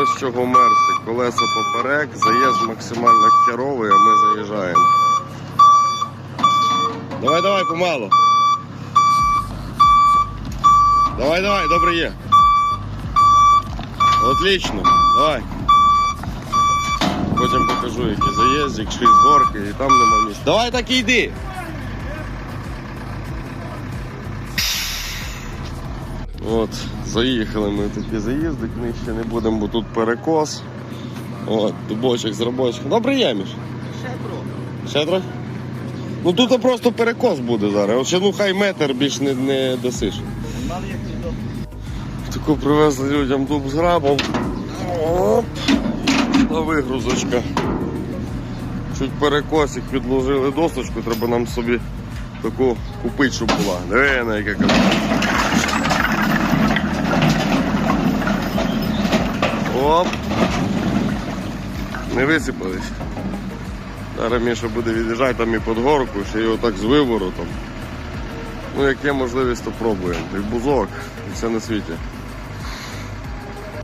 Ось чого мерси. Колесо поперек, заїзд максимально херовий, а ми заїжджаємо. Давай, давай, помалу. Давай, давай, добре є. Отлично, давай. Потім покажу, який заїздик, шість горки і там нема місця. Давай так і йди. От, заїхали ми в такий заїздик, нижче не будемо, бо тут перекос. От, дубочок з робочим. Добре є, Міш? Ще трохи. Ще? Ну тут просто перекос буде зараз. Ще ну хай метр більш не, не досиш. Таку привезли людям дуб з грабом. Оп. На вигрузочка. Чуть перекосик підложили досочку, треба нам собі таку купити, щоб була. Диви на яке красиво. Оп. Не висипались. Зараз Міша буде від'їжджати там і під горку, ще його так з виворотом. Ну, як є можливість, то пробуємо. І бузок, і все на світі.